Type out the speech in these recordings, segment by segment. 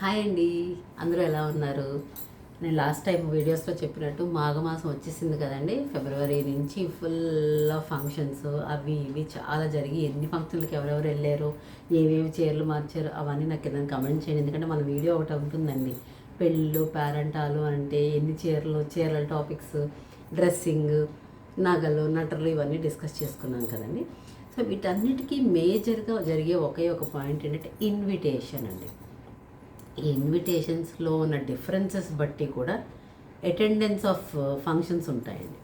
Hi అండి. అందరూ ఎలా ఉన్నారు? నేను లాస్ట్ టైం వీడియోస్లో చెప్పినట్టు మాఘమాసం వచ్చేసింది కదండి. ఫిబ్రవరి నుంచి ఫుల్ ఫంక్షన్స్ అవి ఇవి చాలా జరిగి ఎన్ని ఫంక్షన్లకు ఎవరెవరు వెళ్ళారు ఏమేమి చీరలు మార్చారు అవన్నీ నాకు కింద కమెంట్ చేయండి. ఎందుకంటే మన వీడియో ఒకటి ఉంటుందండి. పెళ్ళు పేరెంటాలు అంటే ఎన్ని చీరలు చీరల టాపిక్స్ డ్రెస్సింగ్ నగలు నటలు ఇవన్నీ డిస్కస్ చేసుకున్నాం కదండి. సో వీటన్నిటికీ మేజర్గా జరిగే ఒకే ఒక పాయింట్ ఏంటంటే ఇన్విటేషన్ అండి. ఈ ఇన్విటేషన్స్లో ఉన్న డిఫరెన్సెస్ బట్టి కూడా అటెండెన్స్ ఆఫ్ ఫంక్షన్స్ ఉంటాయండి.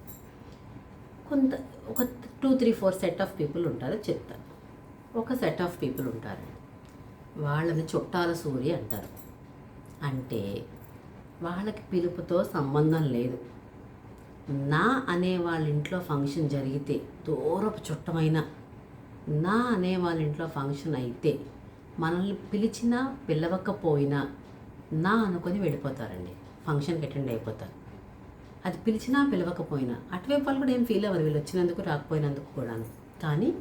కొంత ఒక two three four set of people ఉంటారు చెప్తాను ఒక సెట్ ఆఫ్ పీపుల్ ఉంటారండి వాళ్ళని చుట్టాల సూరి అంటారు. అంటే వాళ్ళకి పిలుపుతో సంబంధం లేదు. నా అనే వాళ్ళ ఇంట్లో ఫంక్షన్ జరిగితే దూరపు చుట్టమైన నా అనే వాళ్ళ ఇంట్లో ఫంక్షన్ అయితే మనల్ని పిలిచినా పిలవకపోయినా నా అనుకొని వెళ్ళిపోతారండి. ఫంక్షన్కి అటెండ్ అయిపోతారు. అది పిలిచినా పిలవకపోయినా అటువైపు వాళ్ళు కూడా ఏం ఫీల్ అవ్వరు. వీళ్ళు వచ్చినందుకు రాకపోయినందుకు కూడాను. కానీ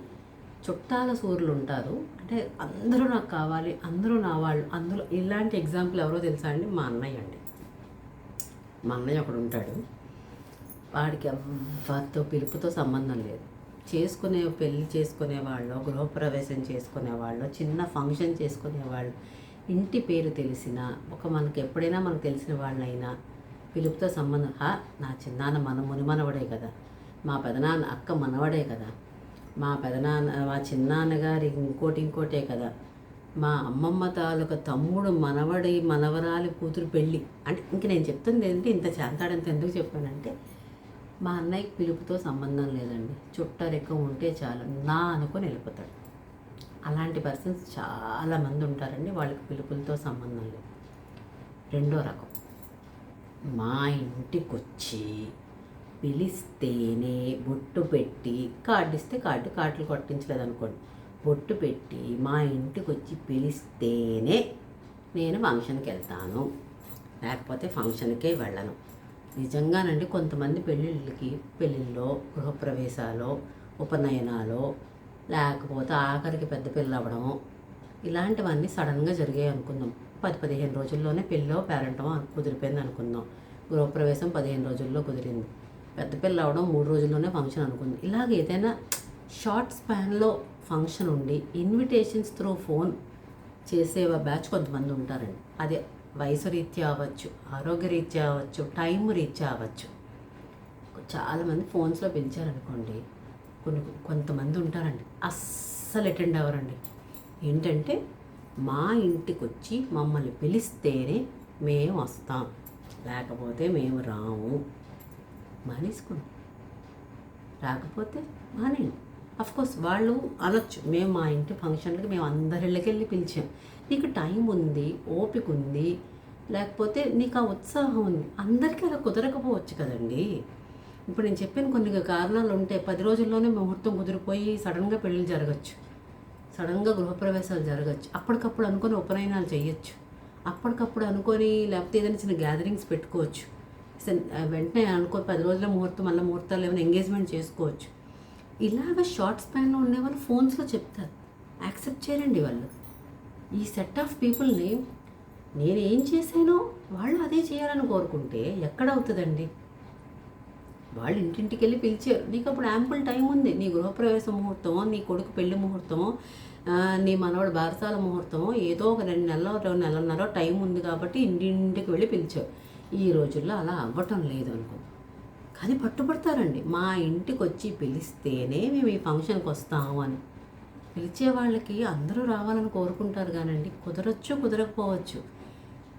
చుట్టాల సూర్యులు ఉంటారు. అంటే అందరూ నాకు కావాలి అందరూ నా వాళ్ళు. అందులో ఇలాంటి ఎగ్జాంపుల్ ఎవరో తెలుసా అండి? మా అన్నయ్య అండి. మా అన్నయ్య ఒకడు ఉంటాడు. వాడికి ఎవరితో పిలుపుతో సంబంధం లేదు. చేసుకునే పెళ్ళి చేసుకునే వాళ్ళు గృహప్రవేశం చేసుకునే వాళ్ళు చిన్న ఫంక్షన్ చేసుకునే వాళ్ళు ఇంటి పేరు తెలిసిన ఒక మనకి ఎప్పుడైనా మనకు తెలిసిన వాళ్ళైనా పిలుపుతో సంబంధం హా నా చిన్నాన్న మన మునిమనవడే కదా మా పెదనాన్న అక్క మనవడే కదా మా పెదనాన్న మా చిన్నాన్నగారి ఇంకోటి ఇంకోటే కదా మా అమ్మమ్మ తాలూకా తమ్ముడు మనవడి మనవరాలి కూతురు పెళ్ళి. అంటే ఇంక నేను చెప్తుంది ఏంటంటే ఇంత చేస్తాడంత ఎందుకు చెప్పానంటే మా అన్నయ్యకి పిలుపుతో సంబంధం లేదండి. చుట్టాలు ఎక్కువ ఉంటే చాలు. నా అనుకొని వెళ్ళిపోతాడు. అలాంటి పర్సన్స్ చాలామంది ఉంటారండి. వాళ్ళకి పిలుపులతో సంబంధం లేదు. రెండో రకం. మా ఇంటికి వచ్చి పిలిస్తేనే బొట్టు పెట్టి కార్డు ఇస్తే కార్డు కార్డులు కొట్టించలేదు అనుకోండి బొట్టు పెట్టి మా ఇంటికి వచ్చి పిలిస్తేనే నేను ఫంక్షన్కి వెళ్తాను. లేకపోతే ఫంక్షన్కే వెళ్ళను. నిజంగానండి కొంతమంది పెళ్ళిళ్ళకి పెళ్ళిళ్ళలో గృహప్రవేశాలు ఉపనయనాలు లేకపోతే ఆఖరికి పెద్ద పిల్లలు అవ్వడము ఇలాంటివన్నీ సడన్గా జరిగాయి అనుకుందాం. పది పదిహేను రోజుల్లోనే పెళ్ళో పేరెంటమో కుదిరిపోయింది అనుకుందాం. గృహప్రవేశం పదిహేను రోజుల్లో కుదిరింది. పెద్ద పిల్ల అవడం మూడు రోజుల్లోనే ఫంక్షన్ అనుకుంది. ఇలాగ ఏదైనా షార్ట్ స్పాన్లో ఫంక్షన్ ఉండి ఇన్విటేషన్స్ త్రూ ఫోన్ చేసే బ్యాచ్ కొంతమంది ఉంటారండి. అదే వయసు రీత్యా అవ్వచ్చు ఆరోగ్య రీత్యా అవ్వచ్చు టైం రీత్యా అవ్వచ్చు. చాలామంది ఫోన్స్లో పిలిచారనుకోండి కొన్ని కొంతమంది ఉంటారండి అస్సలు అటెండ్ అవ్వరండి. ఏంటంటే మా ఇంటికి వచ్చి మమ్మల్ని పిలిస్తేనే మేము వస్తాం లేకపోతే మేము రాము. మానేసుకున్నాం రాకపోతే మానేయండి. కోర్స్ వాళ్ళు అనొచ్చు. మేము మా ఇంటి ఫంక్షన్లకి మేము అందరి ఇళ్ళకి వెళ్ళి పిలిచాం. నీకు టైం ఉంది ఓపిక ఉంది లేకపోతే నీకు ఆ ఉత్సాహం ఉంది. అందరికీ అలా కుదరకపోవచ్చు కదండి. ఇప్పుడు నేను చెప్పిన కొన్ని కారణాలు ఉంటే పది రోజుల్లోనే ముహూర్తం కుదిరిపోయి సడన్గా పెళ్ళిళ్ళు జరగచ్చు. సడన్గా గృహప్రవేశాలు జరగచ్చు. అప్పటికప్పుడు అనుకొని ఉపనయనాలు చేయొచ్చు అప్పటికప్పుడు అనుకొని లేకపోతే ఏదైనా చిన్న గ్యాదరింగ్స్ పెట్టుకోవచ్చు. వెంటనే అనుకో పది రోజుల ముహూర్తం మళ్ళీ ముహూర్తాలు ఏమైనా ఎంగేజ్మెంట్ చేసుకోవచ్చు. ఇలాగ షార్ట్ స్పాన్లో ఉండేవాళ్ళు ఫోన్స్లో చెప్తారు. యాక్సెప్ట్ చేయరండి వాళ్ళు. ఈ సెట్ ఆఫ్ పీపుల్ని నేను ఏం చేశానో వాళ్ళు అదే చేయాలని కోరుకుంటే ఎక్కడ అవుతుందండి వాళ్ళు ఇంటింటికి వెళ్ళి పిలిచారు నీకు అప్పుడు యాంపుల్ టైం ఉంది. నీ గృహప్రవేశ ముహూర్తమో నీ కొడుకు పెళ్ళి ముహూర్తమో నీ మనవాడు భారతాల ముహూర్తమో ఏదో ఒక రెండు నెలలో రెండు నెలన్నర టైం ఉంది కాబట్టి ఇంటింటికి వెళ్ళి పిలిచావు. ఈ రోజుల్లో అలా అవ్వటం లేదు అనుకో. అది పట్టుబడతారండి. మా ఇంటికి వచ్చి పిలిస్తేనే మేము ఈ ఫంక్షన్కి వస్తాము అని. పిలిచే వాళ్ళకి అందరూ రావాలని కోరుకుంటారు కానండి. కుదరచ్చు కుదరకపోవచ్చు.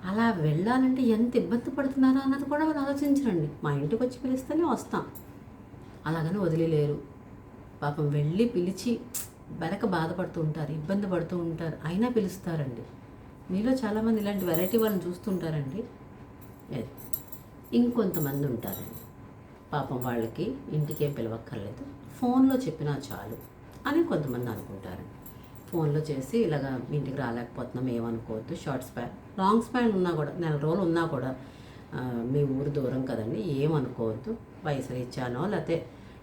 అలా వెళ్ళాలంటే ఎంత ఇబ్బంది పడుతున్నారా అన్నది కూడా వాళ్ళు ఆలోచించరండి. మా ఇంటికి వచ్చి పిలిస్తేనే వస్తాం. అలాగని వదిలేరు పాపం వెళ్ళి పిలిచి వెనక బాధపడుతూ ఉంటారు ఇబ్బంది పడుతూ ఉంటారు. అయినా పిలుస్తారండి. మీలో చాలామంది ఇలాంటి వెరైటీ వాళ్ళని చూస్తుంటారండి. ఇంకొంతమంది ఉంటారండి. పాపం వాళ్ళకి ఇంటికేం పిలవక్కర్లేదు. ఫోన్లో చెప్పినా చాలు అని కొంతమంది అనుకుంటారండి ఫోన్లో చేసి ఇలాగ ఇంటికి రాలేకపోతున్నాం ఏమనుకోవద్దు షార్ట్ స్పాన్ లాంగ్ స్పాన్ ఉన్నా కూడా నెల రోజులు ఉన్నా కూడా మీ ఊరు దూరం కదండి ఏమనుకోవద్దు. వయసు రీత్యానో లేకపోతే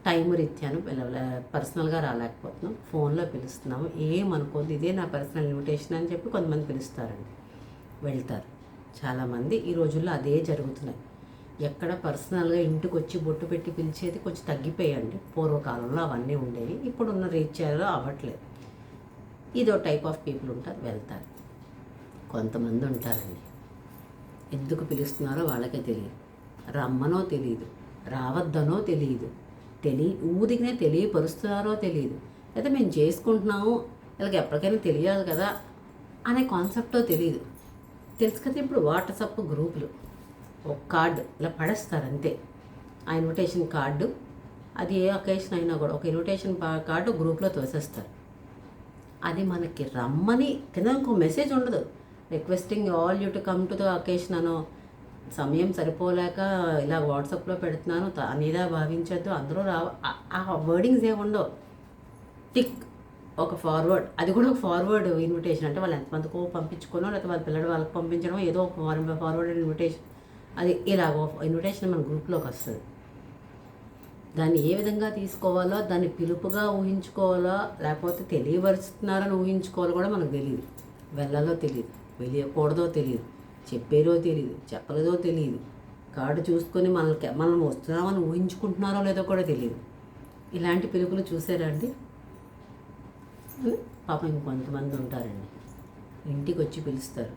టైం రీత్యాను పిలవలే పర్సనల్గా రాలేకపోతున్నాం ఫోన్లో పిలుస్తున్నాము ఏమనుకోవద్దు ఇదే నా పర్సనల్ ఇన్విటేషన్ అని చెప్పి కొంతమంది పిలుస్తారండి వెళ్తారు. చాలామంది ఈ రోజుల్లో అదే జరుగుతున్నాయి. ఎక్కడ పర్సనల్గా ఇంటికి వచ్చి బొట్టు పెట్టి పిలిచేది కొంచెం తగ్గిపోయండి. పూర్వకాలంలో అవన్నీ ఉండేవి. ఇప్పుడున్న రీత్యాలో అవ్వట్లేదు. ఇదో టైప్ ఆఫ్ పీపుల్ ఉంటారు వెళ్తారు. కొంతమంది ఉంటారండి. ఎందుకు పిలుస్తున్నారో వాళ్ళకే తెలియదు. రమ్మనో తెలియదు. రావద్దనో తెలియదు. తెలియ ఊదికినే తెలియపరుస్తున్నారో తెలియదు. అయితే మేము చేసుకుంటున్నాము వీళ్ళకి ఎప్పటికైనా తెలియాలి కదా అనే కాన్సెప్టో తెలియదు. తెలుసు కదా ఇప్పుడు వాట్సాప్ గ్రూపులు. ఒక కార్డు ఇలా పడేస్తారు అంతే ఆ ఇన్విటేషన్ కార్డు అది ఏ ఒకేషన్ అయినా కూడా ఒక ఇన్విటేషన్ పా- కార్డు గ్రూప్లో తోసేస్తారు. అది మనకి రమ్మని కింద ఇంకో మెసేజ్ ఉండదు. Requesting all you to come to the occasion అనో సమయం సరిపోలేక ఇలా వాట్సాప్లో పెడుతున్నాను అనేదా భావించొద్దు అందరూ రావ ఆ- ఆ వర్డింగ్స్ ఏముండవు టిక్ ఒక ఫార్వర్డ్ అది కూడా ఒక ఫార్వర్డ్ ఇన్విటేషన్ అంటే వాళ్ళు ఎంతమందికో పంపించుకోనో లేకపోతే వాళ్ళ పిల్లడు వాళ్ళకి పంపించడం ఏదో ఒక ఫార్వర్డ్ ఇన్విటేషన్ అది ఇలా ఇన్విటేషన్ మన గ్రూప్లోకి వస్తుంది. దాన్ని ఏ విధంగా తీసుకోవాలో దాన్ని పిలుపుగా ఊహించుకోవాలో లేకపోతే తెలియపరుస్తున్నారని ఊహించుకోవాలో కూడా మనకు తెలియదు వెళ్ళాలో తెలియదు వెళ్ళకూడదో తెలియదు చెప్పేదో తెలియదు చెప్పలేదో తెలియదు కార్డు చూసుకొని మనకి మనం వస్తున్నామని ఊహించుకుంటున్నారో లేదో కూడా తెలియదు ఇలాంటి పిలుపులు చూసారా అండి? పాపం ఇంకొంతమంది ఉంటారండి. ఇంటికి వచ్చి పిలుస్తారు.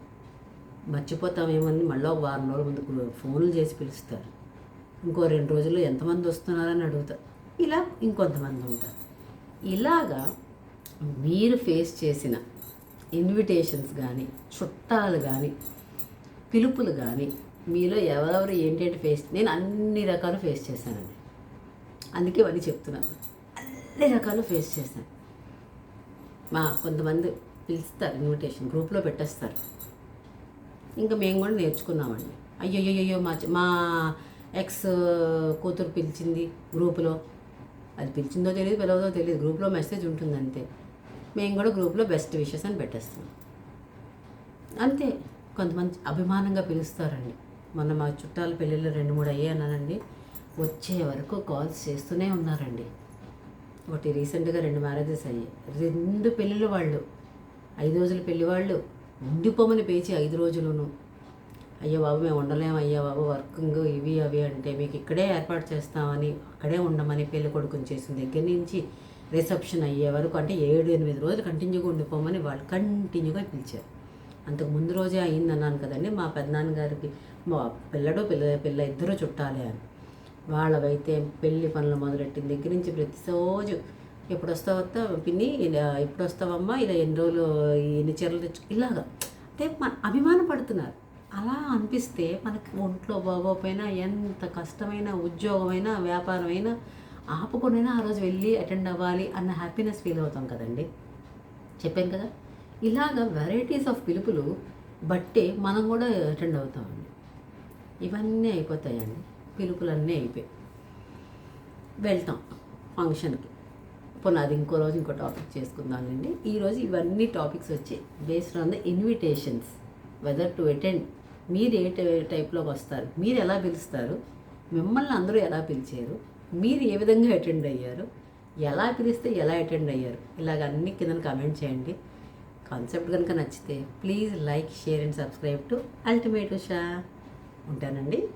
మర్చిపోతామేమని మళ్ళీ ఒక వారం రోజుల ముందు ఫోన్లు చేసి పిలుస్తారు. ఇంకో రెండు రోజుల్లో ఎంతమంది వస్తున్నారని అడుగుతారు. ఇలా ఇంకొంతమంది ఉంటారు. ఇలాగా మీరు ఫేస్ చేసిన ఇన్విటేషన్స్ కానీ చుట్టాలు కానీ పిలుపులు కానీ మీలో ఎవరెవరు ఏంటంటే ఫేస్ నేను అన్ని రకాలు ఫేస్ చేశానండి. అందుకే అని చెప్తున్నాను. అన్ని రకాలు ఫేస్ చేశాను. మా కొంతమంది పిలుస్తారు ఇన్విటేషన్ గ్రూప్లో పెట్టేస్తారు. ఇంకా మేము కూడా నేర్చుకున్నామండి. అయ్యో అయ్యో మా మా ఎక్స్ కూతురు పిలిచింది గ్రూపులో. అది పిలిచిందో తెలియదు పిలవదో తెలియదు గ్రూప్లో మెసేజ్ ఉంటుంది అంతే మేము కూడా గ్రూప్లో బెస్ట్ విషెస్ అని పెట్టేస్తాం. అంతే. కొంతమంది అభిమానంగా పిలుస్తారండి. మొన్న మా చుట్టాల పెళ్ళిళ్ళు రెండు మూడు అయ్యానండి వచ్చే వరకు కాల్స్ చేస్తూనే ఉన్నారండి. ఒకటి రీసెంట్గా రెండు మ్యారేజెస్ అయ్యాయి. రెండు పెళ్ళిళ్ళు వాళ్ళు. ఐదు రోజుల పెళ్ళి వాళ్ళు. ఉండిపోమని పేచి ఐదు రోజులును. అయ్యో బాబు మేము ఉండలేము అయ్యా బాబు వర్కింగ్ ఇవి అవి అంటే మీకు ఇక్కడే ఏర్పాటు చేస్తామని అక్కడే ఉండమని పెళ్ళి కొడుకుని చేసిన దగ్గర నుంచి రిసెప్షన్ అయ్యే వరకు అంటే ఏడు ఎనిమిది రోజులు కంటిన్యూగా ఉండిపోమని వాళ్ళు కంటిన్యూగా పిలిచారు. అంతకు ముందు రోజే అయింది అన్నాను కదండి మా పెద్దనాన్నగారికి మా పిల్లడు పిల్ల పిల్ల ఇద్దరు చుట్టాలే అని. వాళ్ళవైతే పెళ్ళి పనులు మొదలెట్టిన దగ్గర నుంచి ప్రతిరోజు ఎప్పుడు వస్తావు వస్తా పిన్ని ఇలా ఎప్పుడు వస్తావమ్మా ఇలా ఎన్ని రోజులు ఎన్ని చీరలు తెచ్చు ఇలాగా. అంటే మన అభిమాన పడుతున్నారు. అలా అనిపిస్తే మనకి ఒంట్లో బాగోపోయినా ఎంత కష్టమైన ఉద్యోగమైనా వ్యాపారమైనా ఆపుకునైనా ఆ రోజు వెళ్ళి అటెండ్ అవ్వాలి అన్న హ్యాపీనెస్ ఫీల్ అవుతాం కదండి. చెప్పాను కదా? ఇలాగ వెరైటీస్ ఆఫ్ పిలుపులు బట్టే మనం కూడా అటెండ్ అవుతామండి. ఇవన్నీ అయిపోతాయండి. పిలుపులన్నీ అయిపోయాయి వెళ్తాం ఫంక్షన్కి. పోనీ అది ఇంకో రోజు ఇంకో టాపిక్ చేసుకుందామండి ఈరోజు ఇవన్నీ టాపిక్స్ వచ్చి based on the invitations whether to attend మీరు ఏ టై- టైప్లోకి వస్తారు? మీరు ఎలా పిలుస్తారు? మిమ్మల్ని అందరూ ఎలా పిలిచారు? మీరు ఏ విధంగా అటెండ్ అయ్యారు? ఎలా పిలిస్తే ఎలా అటెండ్ అయ్యారు? ఇలాగ అన్ని కింద కామెంట్ చేయండి. కాన్సెప్ట్ కనుక నచ్చితే please like share and subscribe to ultimate Usha. ఉంటానండి.